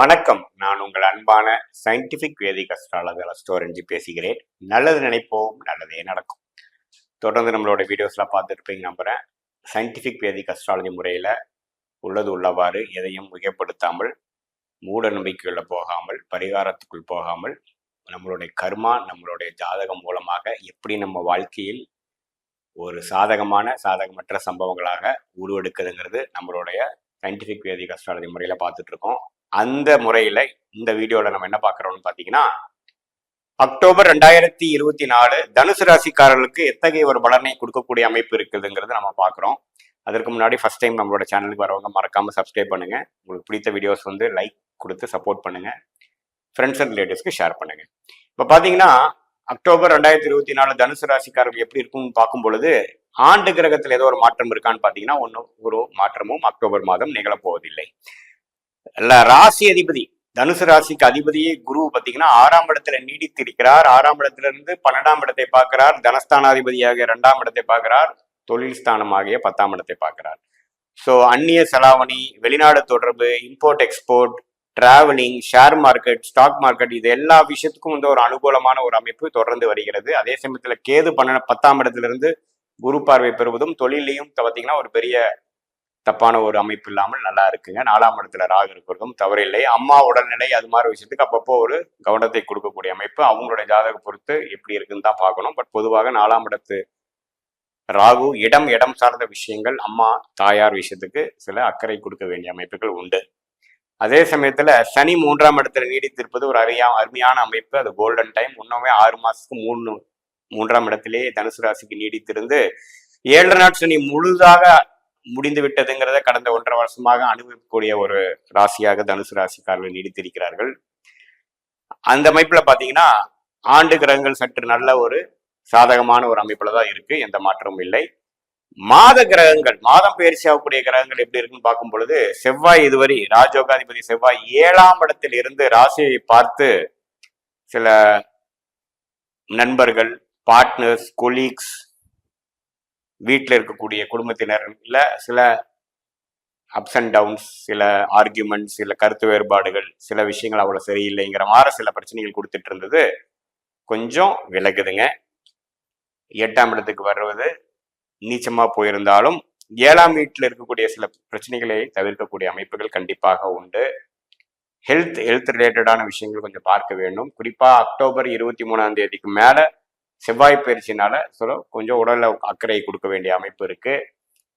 வணக்கம். நான் உங்கள் அன்பான சயின்டிபிக் வேதிக் அஸ்ட்ராலஜர் அஸ்டோரஞ்சி பேசுகிறேன். நல்லது நினைப்போம் நல்லதே நடக்கும். தொடர்ந்து நம்மளோட வீடியோஸ்லாம் பார்த்துருப்பீங்க நம்புகிறேன் சயின்டிஃபிக் வேதிக் அஸ்ட்ராலஜி முறையில் உள்ளது உள்ளவாறு எதையும் மிகப்படுத்தாமல் மூட நம்பிக்கைக்குள்ள போகாமல் பரிகாரத்துக்குள் போகாமல் நம்மளுடைய கர்மா நம்மளுடைய ஜாதகம் மூலமாக எப்படி நம்ம வாழ்க்கையில் ஒரு சாதகமான சாதகமற்ற சம்பவங்களாக உருவெடுக்குதுங்கிறது நம்மளுடைய சயின்டிஃபிக் வேதிக் அஸ்ட்ராலஜி முறையில் பார்த்துட்ருக்கோம் அந்த முறையில் இந்த வீடியோவில் நம்ம என்ன பார்க்குறோம்னு பார்த்தீங்கன்னா அக்டோபர் ரெண்டாயிரத்தி இருபத்தி நாலு தனுசு ராசிக்காரர்களுக்கு எத்தகைய ஒரு பலனை கொடுக்கக்கூடிய அமைப்பு இருக்குதுங்கிறத நம்ம பார்க்குறோம். அதற்கு முன்னாடி ஃபர்ஸ்ட் டைம் நம்மளோட சேனலுக்கு வரவங்க மறக்காம சப்ஸ்கிரைப் பண்ணுங்க. உங்களுக்கு பிடித்த வீடியோஸ் வந்து லைக் கொடுத்து சப்போர்ட் பண்ணுங்க. ஃப்ரெண்ட்ஸ் அண்ட் ரிலேட்டிவ்ஸ்க்கு ஷேர் பண்ணுங்க. இப்போ பார்த்தீங்கன்னா அக்டோபர் ரெண்டாயிரத்தி இருபத்தி நாலு தனுசு ராசிக்காரர்கள் எப்படி இருக்கும்னு பார்க்கும் பொழுது ஆண்டு கிரகத்தில் ஏதோ ஒரு மாற்றம் இருக்கான்னு பார்த்தீங்கன்னா ஒன்றும் ஒரு மாற்றமும் அக்டோபர் மாதம் நிகழப்போவதில்லை. ராசி அதிபதி தனுசு ராசிக்கு அதிபதியே குரு பார்த்தீங்கன்னா ஆறாம் இடத்துல நீடித்திருக்கிறார். ஆறாம் இடத்துல இருந்து பன்னெண்டாம் இடத்தை பார்க்கிறார். தனஸ்தானாதிபதியாக இரண்டாம் இடத்தை பார்க்கிறார். தொழில் ஸ்தானமாகிய பத்தாம் இடத்தை பார்க்கிறார். ஸோ அந்நிய செலாவணி வெளிநாடு தொடர்பு import export travelling share market stock market இது எல்லா விஷயத்துக்கும் வந்து ஒரு அனுகூலமான ஒரு அமைப்பு தொடர்ந்து வருகிறது. அதே சமயத்துல கேது பன்ன பத்தாம் இடத்துல இருந்து குரு பார்வை பெறுவதும் தொழிலையும் பார்த்தீங்கன்னா ஒரு பெரிய தப்பான ஒரு அமைப்பு இல்லாமல் நல்லா இருக்குங்க. நாலாம் இடத்துல ராகு இருக்கிறதும் தவறில்லை அம்மா உடல்நிலை அது மாதிரி விஷயத்துக்கு அப்பப்போ ஒரு கவனத்தை கொடுக்கக்கூடிய அமைப்பு. அவங்களுடைய ஜாதக பொறுத்து எப்படி இருக்குன்னு தான் பார்க்கணும். பட் பொதுவாக நாலாம் இடத்து ராகு இடம் இடம் சார்ந்த விஷயங்கள் அம்மா தாயார் விஷயத்துக்கு சில அக்கறை கொடுக்க வேண்டிய அமைப்புகள் உண்டு. அதே சமயத்துல சனி மூன்றாம் இடத்துல நீடித்திருப்பது ஒரு அரியா அருமையான அமைப்பு. அது கோல்டன் டைம் இன்னுமே ஆறு மாசத்துக்கு மூணு மூன்றாம் இடத்திலேயே தனுசு ராசிக்கு நீடித்திருந்து ஏழரை நாட் சனி முழுதாக முடிந்து விட்டதுங்கிறத கடந்த ஒன்றரை வருஷமாக அனுபவிக்கக்கூடிய ஒரு ராசியாக தனுசு ராசிக்காரர்கள் நீடித்திருக்கிறார்கள். அந்த அமைப்புல பாத்தீங்கன்னா ஆண்டு கிரகங்கள் சற்று நல்ல ஒரு சாதகமான ஒரு அமைப்புல தான் இருக்கு எந்த மாற்றமும் இல்லை. மாத கிரகங்கள் மாதம் பயிற்சி ஆகக்கூடிய கிரகங்கள் எப்படி இருக்குன்னு பார்க்கும் பொழுது செவ்வாய் இதுவரை ராஜோகாதிபதி செவ்வாய் ஏழாம் இடத்தில் இருந்து ராசியை பார்த்து சில நண்பர்கள் பார்ட்னர்ஸ் கொலீக்ஸ் வீட்டில் இருக்கக்கூடிய குடும்பத்தினர் இல்லை சில அப்ஸ் அண்ட் டவுன்ஸ் சில ஆர்கியூமெண்ட்ஸ் சில கருத்து வேறுபாடுகள் சில விஷயங்கள் அவ்வளோ சரியில்லைங்கிற மாதிரி சில பிரச்சனைகள் கொடுத்துட்டு இருந்தது. கொஞ்சம் விலகுதுங்க. எட்டாம் இடத்துக்கு வர்றது நீச்சமா போயிருந்தாலும் ஏழாம் வீட்டில் இருக்கக்கூடிய சில பிரச்சனைகளை தவிர்க்கக்கூடிய அமைப்புகள் கண்டிப்பாக உண்டு. ஹெல்த் ஹெல்த் ரிலேட்டடான விஷயங்கள் கொஞ்சம் பார்க்க வேண்டும். குறிப்பாக அக்டோபர் இருபத்தி மூணாம் தேதிக்கு மேலே செவ்வாய் பயிற்சினால சொல்ல கொஞ்சம் உடல்ல அக்கறை கொடுக்க வேண்டிய அமைப்பு இருக்கு.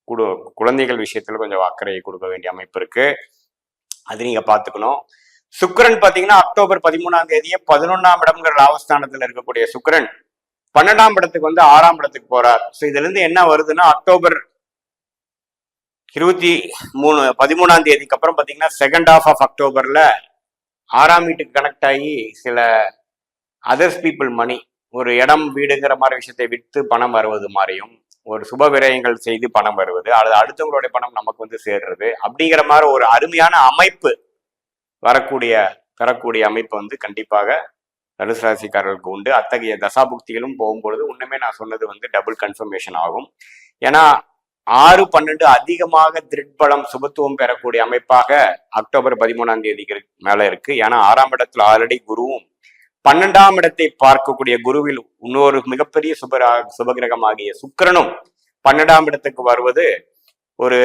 குடு குழந்தைகள் விஷயத்துல கொஞ்சம் அக்கறையை கொடுக்க வேண்டிய அமைப்பு இருக்கு. அது நீங்க பாத்துக்கணும். சுக்கரன் பாத்தீங்கன்னா அக்டோபர் பதிமூணாம் தேதியே பதினொன்றாம் இடம்ங்கிற லாபஸ்தானத்துல இருக்கக்கூடிய சுக்கிரன் பன்னெண்டாம் இடத்துக்கு வந்து ஆறாம் இடத்துக்கு போறார். ஸோ இதுல இருந்து என்ன வருதுன்னா அக்டோபர் இருபத்தி மூணு பதிமூணாம் தேதிக்கு அப்புறம் பாத்தீங்கன்னா செகண்ட் ஆஃப் ஆஃப் அக்டோபர்ல ஆறாம் வீட்டுக்கு கனெக்ட் ஆகி சில அதர்ஸ் பீப்புள் மணி ஒரு இடம் வீடுங்கிற மாதிரி விஷயத்தை விற்று பணம் வருவது மாதிரியும் ஒரு சுப விரயங்கள் செய்து பணம் வருவது அல்லது அடுத்தவங்களுடைய பணம் நமக்கு வந்து சேர்றது அப்படிங்கிற மாதிரி ஒரு அருமையான அமைப்பு வரக்கூடிய பெறக்கூடிய அமைப்பு வந்து கண்டிப்பாக தனுசு ராசிக்காரர்களுக்கு உண்டு. அத்தகைய தசாபுக்திகளும் போகும்பொழுது ஒன்றுமே நான் சொன்னது வந்து டபுள் கன்ஃபர்மேஷன் ஆகும். ஏன்னா ஆறு பன்னெண்டு அதிகமாக திருட்பலம் சுபத்துவம் பெறக்கூடிய அமைப்பாக அக்டோபர் பதிமூணாம் தேதிக்கு மேல இருக்கு. ஏன்னா ஆறாம் இடத்துல ஆல்ரெடி குருவும் பன்னெண்டாம் இடத்தை பார்க்கக்கூடிய குருவில் இன்னொரு மிகப்பெரிய சுபரா சுபகிரகமாகிய சுக்கிரனும் பன்னெண்டாம் இடத்துக்கு வருவது ஒரு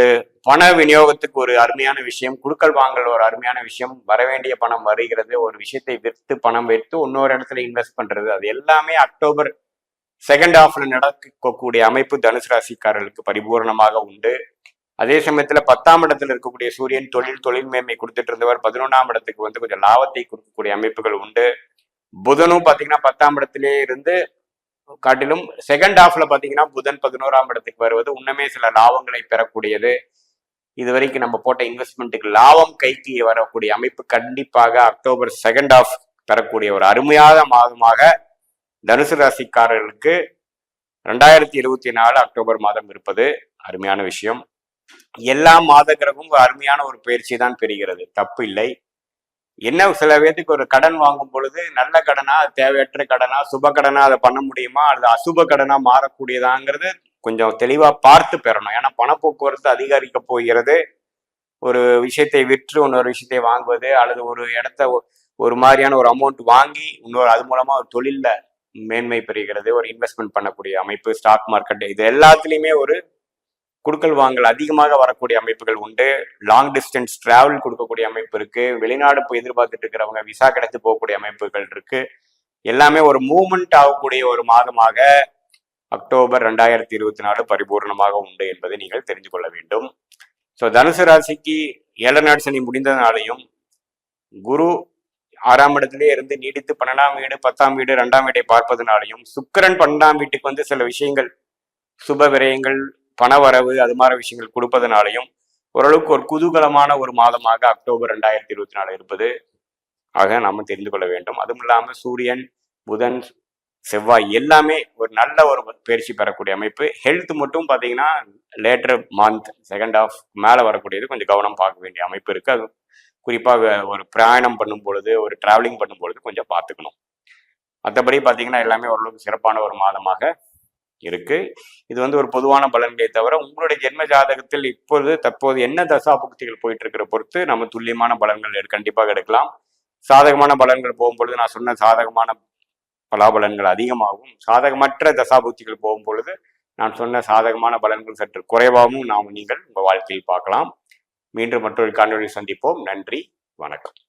பண விநியோகத்துக்கு ஒரு அருமையான விஷயம் குடுக்கல் வாங்கல் ஒரு அருமையான விஷயம் வரவேண்டிய பணம் வருகிறது ஒரு விஷயத்தை விற்று பணம் வைத்து இன்னொரு இடத்துல இன்வெஸ்ட் பண்றது. அது எல்லாமே அக்டோபர் செகண்ட் ஹாஃப்ல நடக்கக்கூடிய அமைப்பு தனுசு ராசிக்காரர்களுக்கு பரிபூர்ணமாக உண்டு. அதே சமயத்துல பத்தாம் இடத்துல இருக்கக்கூடிய சூரியன் தொழில் தொழில் மேன்மை கொடுத்துட்டு இருந்தவர் பதினொன்றாம் இடத்துக்கு வந்து கொஞ்சம் லாபத்தை கொடுக்கக்கூடிய அமைப்புகள் உண்டு. புதனும் பார்த்தீங்கன்னா பத்தாம் இடத்திலே இருந்து காட்டிலும் செகண்ட் ஹாஃப்ல பார்த்தீங்கன்னா புதன் பதினோராம் இடத்துக்கு வருவது இன்னுமே சில லாபங்களை பெறக்கூடியது. இது வரைக்கும் நம்ம போட்ட இன்வெஸ்ட்மெண்ட்டுக்கு லாபம் கைக்கு வரக்கூடிய அமைப்பு கண்டிப்பாக அக்டோபர் செகண்ட் ஆஃப் பெறக்கூடிய ஒரு அருமையான மாதமாக தனுசு ராசிக்காரர்களுக்கு ரெண்டாயிரத்தி இருபத்தி நாலு அக்டோபர் மாதம் இருப்பது அருமையான விஷயம். எல்லா மாத கிரகமும் அருமையான ஒரு பயிற்சி தான் பெறுகிறது. தப்பு இல்லை. என்ன சில பேர்த்துக்கு ஒரு கடன் வாங்கும் பொழுது நல்ல கடனா தேவையற்ற கடனா சுப கடனா அதை பண்ண முடியுமா? அல்லது அசுப கடனா மாறக்கூடியதாங்கிறது கொஞ்சம் தெளிவா பார்த்து பெறணும். ஏன்னா பணப்போக்குவரத்து அதிகரிக்க போகிறது. ஒரு விஷயத்தை விற்று இன்னொரு விஷயத்தை வாங்குவது அல்லது ஒரு இடத்த ஒரு மாதிரியான ஒரு அமௌண்ட் வாங்கி இன்னொரு அது மூலமா ஒரு தொழில்ல மேன்மை பெறுகிறது ஒரு இன்வெஸ்ட்மெண்ட் பண்ணக்கூடிய அமைப்பு ஸ்டாக் மார்க்கெட் இது எல்லாத்துலேயுமே ஒரு குடுக்கல் வாங்கல் அதிகமாக வரக்கூடிய அமைப்புகள் உண்டு. லாங் டிஸ்டன்ஸ் டிராவல் கொடுக்கக்கூடிய அமைப்பு இருக்கு. வெளிநாடு போய் எதிர்பார்த்துட்டு இருக்கிறவங்க விசா கிடைத்து போகக்கூடிய அமைப்புகள் இருக்கு. எல்லாமே ஒரு மூவ்மெண்ட் ஆகக்கூடிய ஒரு மாதமாக அக்டோபர் ரெண்டாயிரத்தி இருபத்தி நாலு பரிபூர்ணமாக உண்டு என்பதை நீங்கள் தெரிந்து கொள்ள வேண்டும். ஸோ தனுசு ராசிக்கு ஏழரை நாடு சனி முடிந்ததுனாலையும் குரு ஆறாம் இடத்திலே இருந்து நீடித்து பன்னெண்டாம் வீடு பத்தாம் வீடு ரெண்டாம் வீட்டை பார்ப்பதனாலையும் சுக்கிரன் பன்னெண்டாம் வீட்டுக்கு வந்து சில விஷயங்கள் சுப விரயங்கள் பணவரவு அது மாதிரி விஷயங்கள் கொடுப்பதனாலையும் ஓரளவுக்கு ஒரு குதூகலமான ஒரு மாதமாக அக்டோபர் ரெண்டாயிரத்தி இருபத்தி நாலு இருப்பது. ஆக நாம தெரிந்து கொள்ள வேண்டும். அதுவும் இல்லாமல் சூரியன் புதன் செவ்வாய் எல்லாமே ஒரு நல்ல ஒரு பயிற்சி பெறக்கூடிய அமைப்பு. ஹெல்த் மட்டும் பார்த்தீங்கன்னா லேட்டர் மந்த் செகண்ட் ஆஃப் மேலே வரக்கூடியது கொஞ்சம் கவனம் பார்க்க வேண்டிய அமைப்பு இருக்கு. அது குறிப்பாக ஒரு பிரயாணம் பண்ணும் பொழுது ஒரு டிராவலிங் பண்ணும் பொழுது கொஞ்சம் பார்த்துக்கணும். மற்றபடி பார்த்தீங்கன்னா எல்லாமே ஓரளவுக்கு சிறப்பான ஒரு மாதமாக இருக்கு. இது வந்து ஒரு பொதுவான பலன்களை தவிர உங்களுடைய ஜென்ம ஜாதகத்தில் இப்பொழுது தற்போது என்ன தசா புக்திகள் போயிட்டு இருக்கிற பொறுத்து நம்ம துல்லியமான பலன்கள் கண்டிப்பாக எடுக்கலாம். சாதகமான பலன்கள் போகும்பொழுது நான் சொன்ன சாதகமான பலாபலன்கள் அதிகமாகும். சாதகமற்ற தசாபுக்திகள் போகும் பொழுது நான் சொன்ன சாதகமான பலன்கள் சற்று குறைவாகவும் நாம் நீங்கள் உங்கள் வாழ்க்கையில் பார்க்கலாம். மீண்டும் மற்றொரு காணொலியில் சந்திப்போம். நன்றி. வணக்கம்.